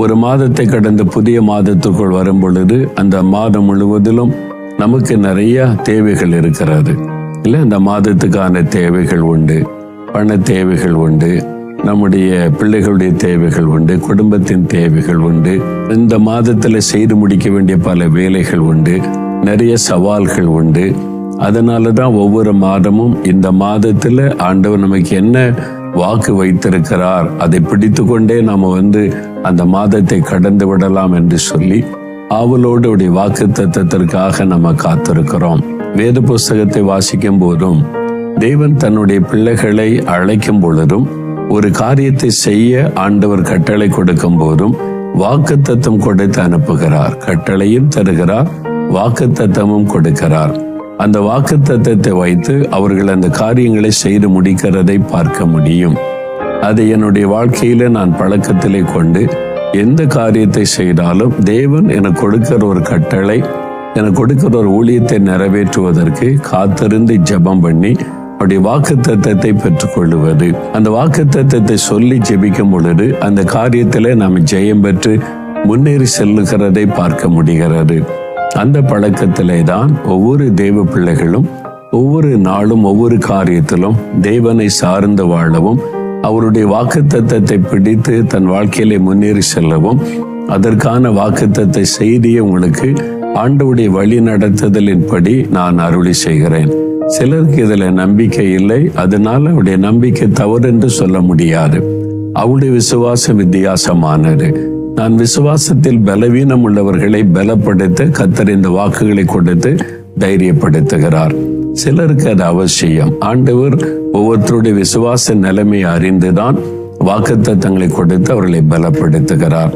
ஒரு மாதத்தை கடந்த புதிய மாதத்துக்குள் வரும் பொழுது அந்த மாதம் முழுவதிலும் நமக்கு நிறைய தேவைகள் இருக்கிறது. இல்லை அந்த மாதத்துக்கான தேவைகள் உண்டு பண தேவைகள் உண்டு நம்முடைய பிள்ளைகளுடைய தேவைகள் உண்டு குடும்பத்தின் தேவைகள் உண்டு இந்த மாதத்தில் செய்து முடிக்க வேண்டிய பல வேலைகள் உண்டு நிறைய சவால்கள் உண்டு. அதனால தான் ஒவ்வொரு மாதமும் இந்த மாதத்தில் ஆண்டவர் நமக்கு என்ன வாக்கு வைத்திருக்கிறார். அதை பிடித்து கொண்டே நாம வந்து அந்த மாதத்தை கடந்து விடலாம் என்று சொல்லி ஆவலோடு உடைய வாக்கு தத்தத்திற்காக நம்ம காத்திருக்கிறோம். வேத புஸ்தகத்தை வாசிக்கும் போதும் தேவன் தன்னுடைய பிள்ளைகளை அழைக்கும் பொழுதும் ஒரு காரியத்தை செய்ய ஆண்டவர் கட்டளை கொடுக்கும் போதும் வாக்கு தத்துவம் கொடுத்து அனுப்புகிறார். கட்டளையும் தருகிறார் வாக்கு தத்துவமும் கொடுக்கிறார். அந்த வாக்கு தத்துவத்தை வைத்து அவர்கள் அந்த காரியங்களை செய்து முடிக்கிறதை பார்க்க முடியும். அதை என்னுடைய வாழ்க்கையில நான் பழக்கத்திலே கொண்டு எந்த காரியத்தை செய்தாலும் தேவன் எனக்கு கொடுக்கிற ஒரு கட்டளை எனக்கு கொடுக்கிற ஒரு ஊழியத்தை நிறைவேற்றுவதற்கு காத்திருந்து ஜெபம் பண்ணி அவருடைய வாக்கு தத்தத்தை பெற்றுக்கொள்ளுவது. அந்த வாக்கு தத்தத்தை சொல்லி ஜெபிக்கும் பொழுது அந்த காரியத்திலே நாம் ஜெயம் பெற்று முன்னேறி செல்லுகிறதை பார்க்க முடிகிறது. அந்த பழக்கத்திலே தான் ஒவ்வொரு தெய்வ பிள்ளைகளும் ஒவ்வொரு நாளும் ஒவ்வொரு காரியத்திலும் தேவனை சார்ந்து வாழவும் அவருடைய வாக்குத்தத்தத்தை பிடித்து தன் வாழ்க்கையிலே முன்னேறி செல்லவும் அதற்கான வாக்குத்தத்தை செய்தியை உங்களுக்கு ஆண்டவுடைய வழி நடத்துதலின்படி நான் அருளி செய்கிறேன். சிலருக்கு இதுல நம்பிக்கை இல்லை அதனால அவருடைய நம்பிக்கை தவறு என்று சொல்ல முடியாது. அவருடைய விசுவாசம் வித்தியாசமானது. நான் விசுவாசத்தில் பலவீனம் உள்ளவர்களை பலப்படுத்த கத்தர் இந்த வாக்குகளை கொடுத்து தைரியப்படுத்துகிறார். சிலருக்கு அது அவசியம். ஆண்டவர் ஒவ்வொருத்தருடைய விசுவாச நிலைமை அறிந்துதான் வாக்குத்தங்களை கொடுத்து அவர்களை பலப்படுத்துகிறார்.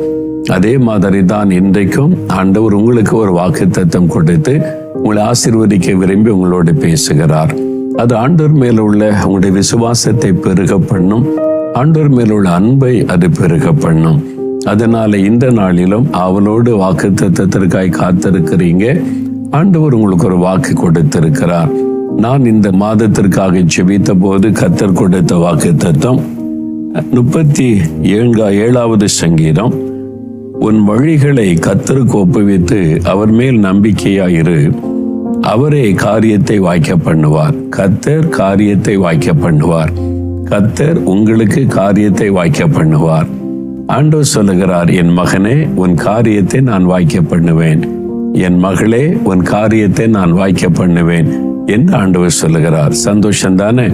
அதே மாதிரி தான் இன்றைக்கும் ஆண்டவர் உங்களுக்கு ஒரு வாக்குத்தத்தம் கொடுத்து உங்களை ஆசிர்வதிக்க விரும்பி உங்களோடு பேசுகிறார். அது ஆண்டோர் மேல உள்ள உங்களுடைய விசுவாசத்தை பெருக பண்ணும். ஆண்டோர் மேல உள்ள அன்பை அது பெருக பண்ணும். அதனால இந்த நாளிலும் அவளோடு வாக்கு தத்துவத்திற்காய் காத்திருக்கிறீங்க. ஆண்டவர் உங்களுக்கு ஒரு வாக்கு கொடுத்திருக்கிறார். நான் இந்த மாதத்திற்காக செபித்த போது கத்தர் கொடுத்த வாக்கு தத்துவம் முப்பத்தி ஏழா ஏழாவது சங்கீதம். உன் வழிகளை கத்தருக்கு ஒப்புவித்து அவர் மேல் நம்பிக்கையாயிரு. அவரே காரியத்தை வாய்க்க பண்ணுவார். கத்தர் காரியத்தை வாய்க்க பண்ணுவார். கத்தர் உங்களுக்கு காரியத்தை வாய்க்க பண்ணுவார். ஆண்டவர் சொல்லுகிறார் என் மகனே உன் காரியத்தை நான் வாய்க்க பண்ணுவேன். என் மகளே உன் காரியத்தை நான் வாய்க்க பண்ணுவேன். என்று ஆண்டவர் சொல்லுகிறார். சந்தோஷம் தானே